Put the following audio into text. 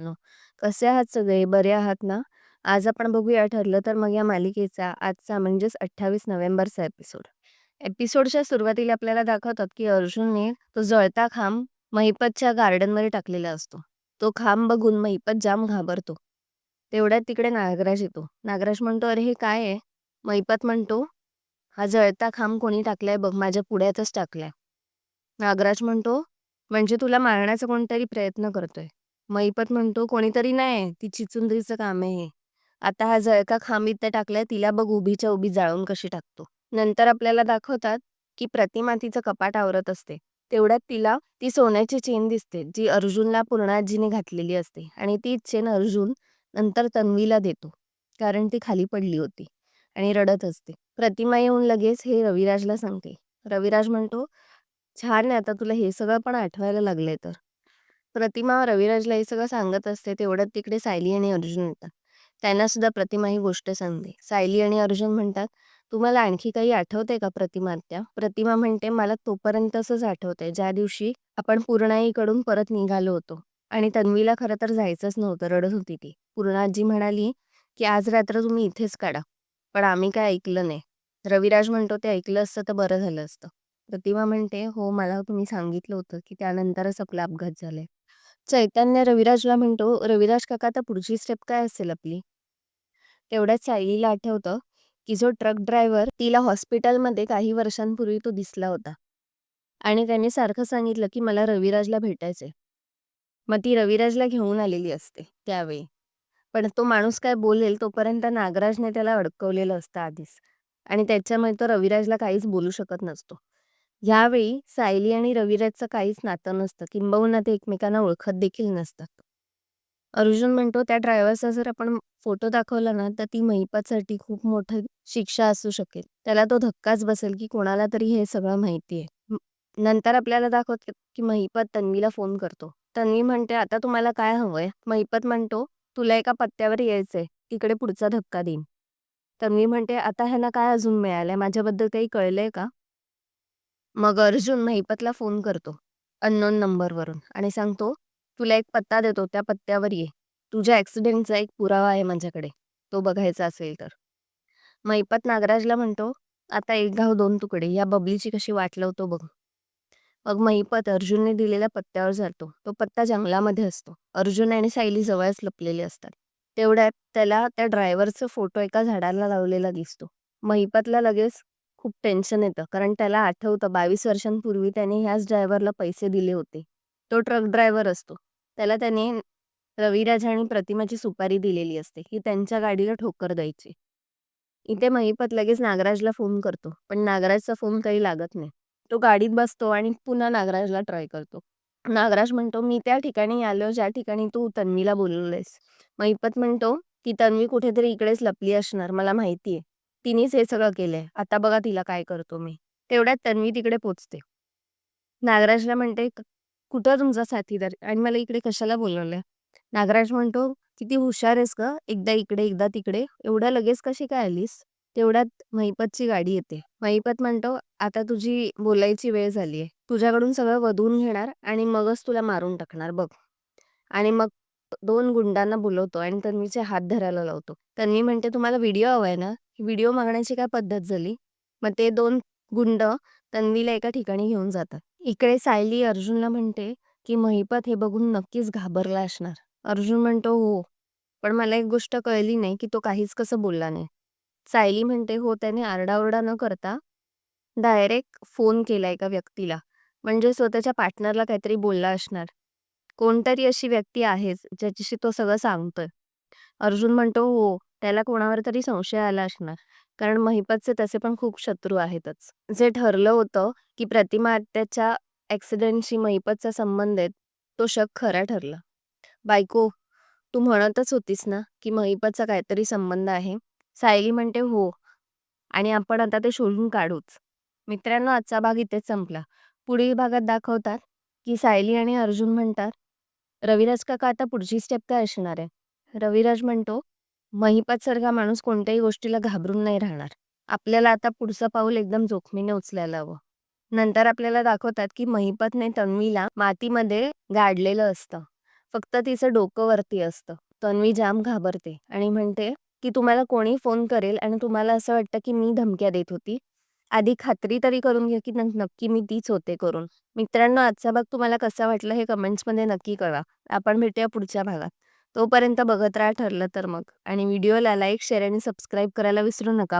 मित्रांनो कसे आहात सगळे? बरे आहात ना? आज आपण बघूया ठरलं तर मग या मालिकेचा आजचा म्हणजेच अठ्ठावीस नोव्हेंबरचा एपिसोड. एपिसोडच्या सुरुवातीला आपल्याला दाखवतात की अर्जुनने तो जळता खांब महिपतच्या गार्डनमध्ये टाकलेला असतो. तो खांब बघून महिपत जाम घाबरतो. तेवढ्यात तिकडे नागराज येतो. नागराज म्हणतो अरे हे काय आहे? महिपत म्हणतो हा जळता खांब कोणी टाकलाय बघ माझ्या पुढ्यातच टाकलाय. नागराज म्हणतो म्हणजे तुला मारण्याचा कोणतरी प्रयत्न करतोय. मैपत म्हणतो कोणीतरी नाही ती चिचुंदरीचं काम आहे हे. आता हा जळका खांब इथं टाकलाय तिला बघ उभीच्या उभी जाळून कशी टाकतो. नंतर आपल्याला दाखवतात की प्रतिमा तिचं कपाट आवरत असते. तेवढ्यात तिला ती सोन्याची चेन दिसते जी अर्जुनला पूर्णाजीने घातलेली असते. आणि ती चेन अर्जुन नंतर तन्वीला देतो कारण ती खाली पडली होती आणि रडत असते. प्रतिमा येऊन लगेच हे रविराजला सांगते. रविराज म्हणतो छान आहे आता तुला हे सगळं पण आठवायला लागलंय तर. प्रतिमा रविराजला हे सगळं सांगत असते तेवढ्यात तिकडे सायली आणि अर्जुन येतात. त्यांना सुद्धा प्रतिमा ही गोष्ट सांगते. सायली आणि अर्जुन म्हणतात तुम्हाला आणखी काही आठवतंय का प्रतिमा त्या प्रतिमा म्हणते मला तोपर्यंतच आठवतंय ज्या दिवशी आपण पूर्णाईकडून परत निघालो होतो आणि तन्वीला खरं तर जायचंच नव्हतं रडत होती ती. पूर्णाजी म्हणाली की आज रात्र तुम्ही इथेच काढा पण आम्ही काय ऐकलं नाही. रविराज म्हणतो ते ऐकलं असतं तर बरं झालं असतं. प्रतिमा म्हणते हो मला तुम्ही सांगितलं होतं की त्यानंतरच आपला अपघात झालाय. चैतन्य रविराजला म्हणतो रविराज काका आता पुढची स्टेप काय असेल आपली? तेवढ्याच सायलीला आठवतं की जो ट्रक ड्रायव्हर तिला हॉस्पिटलमध्ये काही वर्षांपूर्वी तो दिसला होता. आणि त्याने सारखं सांगितलं की मला रविराजला भेटायचंय. मग ती रविराजला घेऊन आलेली असते त्यावेळी. पण तो माणूस काय बोलेल तोपर्यंत नागराजने त्याला अडकवलेलं असतं आधीच. आणि त्याच्यामुळे तो रविराजला काहीच बोलू शकत नसतो. यावेळी सायली आणि रविराजचं काहीच नातं नसतं. किंबहुना ते एकमेकांना ओळखत देखील नसतात. अर्जुन म्हणतो त्या ड्रायव्हरचा जर आपण फोटो दाखवला ना तर ती महिपतसाठी खूप मोठी शिक्षा असू शकेल. त्याला तो धक्काच बसेल की कोणाला तरी हे सगळं माहिती आहे. नंतर आपल्याला दाखवत की महिपत तन्वीला फोन करतो. तन्वी म्हणते आता तुम्हाला काय हवंय? महिपत म्हणतो तुला एका पत्त्यावर यायचंय. तिकडे पुढचा धक्का देईन. तन्वी म्हणते आता ह्यांना काय अजून मिळालंय? माझ्याबद्दल काही कळलंय का? मग अर्जुन महिपतला फोन करतो अननोन नंबरवरून आणि सांगतो तुला एक पत्ता देतो त्या पत्त्यावर ये. तुझ्या ॲक्सिडेंटचा एक पुरावा आहे माझ्याकडे. तो बघायचा असेल तर. महिपत नागराजला म्हणतो आता एक गाव दोन तुकडे या बबलीची कशी वाट लावतो बघ. मग महिपत अर्जुनने दिलेल्या पत्त्यावर जातो. तो पत्ता जंगलामध्ये असतो. अर्जुन आणि सायली जवळच लपलेले असतात. तेवढ्यात त्याला त्या ड्रायव्हरचा फोटो एका झाडाला लावलेला दिसतो. महिपतला लगेच खूप टेन्शन येतं. कारण त्याला आठवतं बावीस वर्षांपूर्वी त्याने ह्याच ड्रायव्हरला पैसे दिले होते. तो ट्रक ड्रायव्हर असतो. त्याला त्याने रविराज आणि प्रतिमाची सुपारी दिलेली असते. की त्यांच्या गाडीला ठोकर द्यायची. इथे महिपत लगेच नागराजला फोन करतो. पण नागराजचा फोन काही लागत नाही. तो गाडीत बसतो आणि पुन्हा नागराजला ट्राय करतो. नागराज म्हणतो मी त्या ठिकाणी आलो ज्या ठिकाणी तू तन्वीला बोलवलंयस महिपत म्हणतो की तन्वी कुठेतरी इकडेच लपली असणार मला माहिती आहे तिनेच हे सगळं केलंय. आता बघा तिला काय करतो मी. तेवढ्यात तन्वी तिकडे पोचते. नागराजला म्हणते कुठं तुमचा साथीदार? आणि मला इकडे कशाला बोलवलंय? नागराज म्हणतो किती हुशार आहेस का एकदा इकडे एकदा तिकडे. एवढ्या लगेच कशी काय आलीस? तेवढ्यात महिपतची गाडी येते. महिपत म्हणतो आता तुझी बोलायची वेळ झालीये. तुझ्याकडून सगळं वधून घेणार आणि मगच तुला मारून टाकणार. बघ. आणि मग दोन गुंडांना बोलवतो आणि तन्वीचे हात धरायला लावतो. तन्वी म्हणते तुम्हाला व्हिडिओ हवाय ना? व्हिडिओ मागण्याची काय पद्धत झाली? मग ते दोन गुंड तन्वीला एका ठिकाणी घेऊन जातात. इकडे सायली अर्जुनला म्हणते की महिपत हे बघून नक्कीच घाबरला असणार. अर्जुन म्हणतो हो पण मला एक गोष्ट कळली नाही की तो काहीच कसं बोलला नाही. सायली म्हणते हो त्याने आरडाओरडा न करता डायरेक्ट फोन केला एका व्यक्तीला म्हणजे स्वतःच्या पार्टनरला काहीतरी बोलला असणार. कोणतरी अशी व्यक्ती आहेच ज्याच्याशी तो सगळं सांगतोय. अर्जुन म्हणतो हो त्याला कोणावर तरी संशय आला असणार. कारण महिपतचे तसे पण खूप शत्रू आहेतच. जे ठरलं होतं की प्रतिमा आत्याच्या ॲक्सिडेंटशी महिपतचा संबंध आहे तो शक खरा ठरला. बायको तू म्हणतच होतीस ना की महिपतचा काहीतरी संबंध आहे? सायली म्हणते हो. आणि आपण आता ते शोधून काढूच. मित्रांनो आजचा भाग इथेच संपला. पुढील भागात दाखवतात की सायली आणि अर्जुन म्हणतात रविराज काका आता पुढची स्टेप काय असणार आहे? रविराज म्हणतो महिपत सारखा माणूस कोणत्याही गोष्टीला घाबरून नाही राहणार आपल्याला आता पुढचं पाऊल एकदम जोखमीने उचलायला हवं नंतर आपल्याला दाखवतात की महिपतने तन्वीला मातीमध्ये गाडलेलं असतं फक्त तिचं डोकं वरती असतं. तन्वी जाम घाबरते आणि म्हणते, की तुम्हाला कोणी फोन करेल आणि तुम्हाला असं वाटतं, की मी धमक्या देत होती. आधी खात्री तरी करून घ्या, की नक्की मी तीच होते करून. मित्रांनो, आजचा भाग तुम्हाला कसा वाटला हे कमेंट्समध्ये नक्की कळवा. आपण भेटूया पुढच्या भागात. तोपर्यंत बघत राहा ठरलं तर मग आणि व्हिडिओला लाईक, शेअर आणि सबस्क्राईब करायला विसरू नका.